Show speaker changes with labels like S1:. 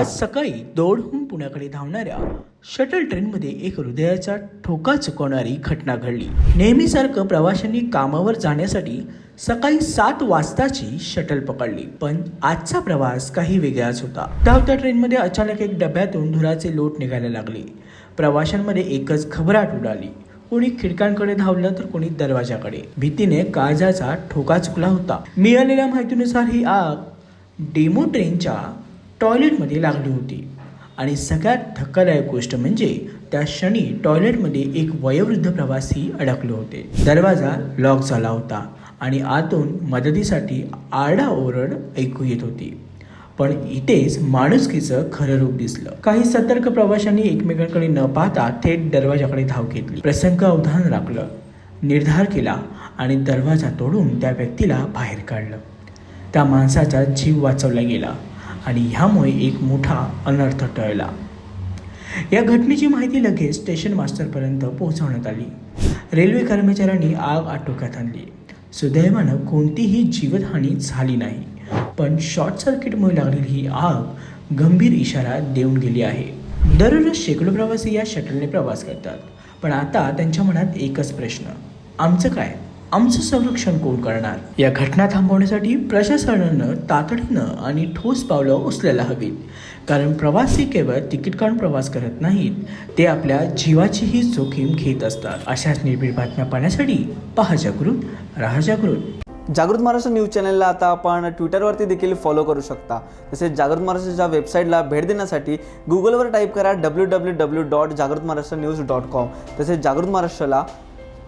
S1: आज सकाळी दौडहून पुण्याकडे धावणाऱ्या शटल ट्रेनमध्ये एक हृदयाचा ठोका चुकवणारी घटना घडली. नेहमीसारखं प्रवाशांनी कामावर जाण्यासाठी सकाळी सात वाजताची शटल पकडली. पण आजचा प्रवास काही वेगळाच होता. धावत्या ट्रेनमध्ये अचानक एक डब्यातून धुराचे लोट निघायला लागले. प्रवाशांमध्ये एकच घबराट उडाली. कोणी खिडकांकडे धावलं तर कोणी दरवाजाकडे. भीतीने काळजाचा ठोका चुकला होता. मिळालेल्या माहितीनुसार ही आग डेमो ट्रेनच्या टॉयलेटमध्ये लागली होती. आणि सगळ्यात धक्कादायक गोष्ट म्हणजे त्या क्षणी टॉयलेटमध्ये एक वयोवृद्ध प्रवासी अडकले होते. दरवाजा लॉक झाला होता आणि आतून मदतीसाठी आरडाओरड ऐकू येत होती. पण इथेच माणुसकीचं खरं रूप दिसलं. काही सतर्क प्रवाशांनी एकमेकांकडे न पाहता थेट दरवाजाकडे धाव घेतली. प्रसंग अवधान राखलं निर्धार केला आणि दरवाजा तोडून त्या व्यक्तीला बाहेर काढलं. त्या माणसाचा जीव वाचवला गेला. आणि ह्यामुळे एक मोठा अनर्थ टळला. या घटनेची माहिती लगेच स्टेशन मास्टरपर्यंत पोहोचवण्यात आली. रेल्वे कर्मचाऱ्यांनी आग आटोक्यात आणली. सुदैवानं कोणतीही जीवितहानी झाली नाही पण शॉर्ट सर्किटमुळे लागलेली ही आग गंभीर इशारा देऊन गेली आहे. दररोज शेकडो प्रवासी या शटलने प्रवास करतात पण आता त्यांच्या मनात एकच प्रश्न आमचं काय? आमचं संरक्षण कोण करणार? या घटना थांबवण्यासाठी प्रशासनानं तातडीनं आणि ठोस पावलं उचलायला हवीत. कारण प्रवासी केवळ तिकीट काढून प्रवास करत नाहीत ते आपल्या जीवाचीही जोखीम घेत असतात. अशाच निर्भीड बातम्या पाहण्यासाठी पहा जागृत राहा जागृत.
S2: जागृत महाराष्ट्र न्यूज चॅनलला आता आपण ट्विटरवरती देखील फॉलो करू शकता. तसेच जागृत महाराष्ट्राच्या वेबसाईटला भेट देण्यासाठी गुगलवर टाईप करा डब्ल्यू डब्ल्यू डब्ल्यू डॉट जागृत महाराष्ट्र न्यूज डॉट कॉम तसेच जागृत महाराष्ट्राला